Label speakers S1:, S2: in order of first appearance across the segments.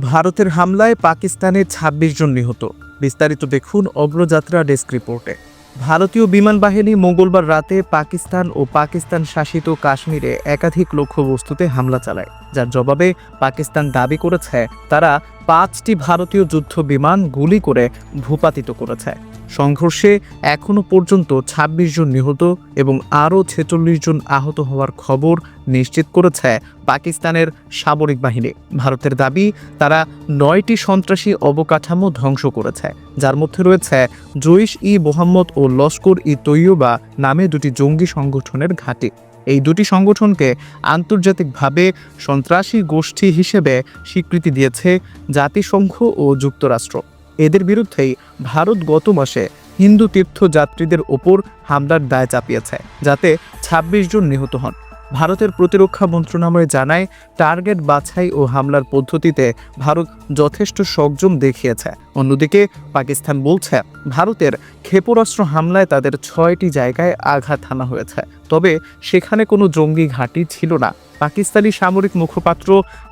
S1: ভারতের হামলায় পাকিস্তানের ২৬ জন নিহত। বিস্তারিত দেখুন অগ্রযাত্রা ডেস্ক রিপোর্টে। ভারতীয় বিমান বাহিনী মঙ্গলবার রাতে পাকিস্তান ও পাকিস্তান শাসিত কাশ্মীরে একাধিক লক্ষ্যবস্তুতে হামলা চালায়। যার জবাবে পাকিস্তান দাবি করেছে, তারা পাঁচটি ভারতীয় যুদ্ধ বিমান গুলি করে ভূপাতিত করেছে। সংঘর্ষে এখনও পর্যন্ত ২৬ জন নিহত এবং আরও ছেচল্লিশ জন আহত হওয়ার খবর নিশ্চিত করেছে পাকিস্তানের সামরিক বাহিনী। ভারতের দাবি, তারা নয়টি সন্ত্রাসী অবকাঠামো ধ্বংস করেছে, যার মধ্যে রয়েছে জৈশ ই মোহাম্মদ ও লস্কর ই তৈয়বা নামে দুটি জঙ্গি সংগঠনের ঘাঁটি। এই দুটি সংগঠনকে আন্তর্জাতিকভাবে সন্ত্রাসী গোষ্ঠী হিসেবে স্বীকৃতি দিয়েছে জাতিসংঘ ও যুক্তরাষ্ট্র। এদের বিরুদ্ধেই ভারত গত মাসে হিন্দু তীর্থযাত্রীদের ওপর হামলার দায় চাপিয়েছে, যাতে ২৬ জন নিহত হন। ভারতের প্রতিরক্ষা মন্ত্রণালয় জানায়, টার্গেট বাছাই ও হামলার পদ্ধতিতে ভারত যথেষ্ট সংযম দেখিয়েছে। অন্যদিকে পাকিস্তান বলছে, ভারতের ক্ষেপণাস্ত্র হামলায় তাদের ছয়টি জায়গায় আঘাত হানা হয়েছে। তবে সেখানে কোনো জঙ্গি ঘাঁটি ছিল না। পাকিস্তানি সামরিক মুখপাত্র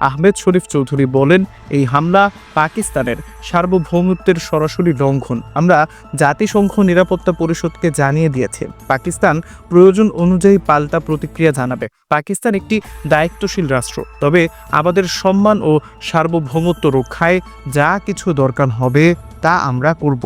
S1: আহমেদ শরীফ চৌধুরী বলেন, এই হামলা পাকিস্তানের সার্বভৌমত্বের সরাসরি লঙ্ঘন। আমরা জাতিসংঘ নিরাপত্তা পরিষদকে জানিয়ে দিয়েছে, পাকিস্তান প্রয়োজন অনুযায়ী পাল্টা প্রতিক্রিয়া জানাবে। পাকিস্তান একটি দায়িত্বশীল রাষ্ট্র, তবে আমাদের সম্মান ও সার্বভৌমত্ব রক্ষায় যা কিছু দরকার হবে তা আমরা করব।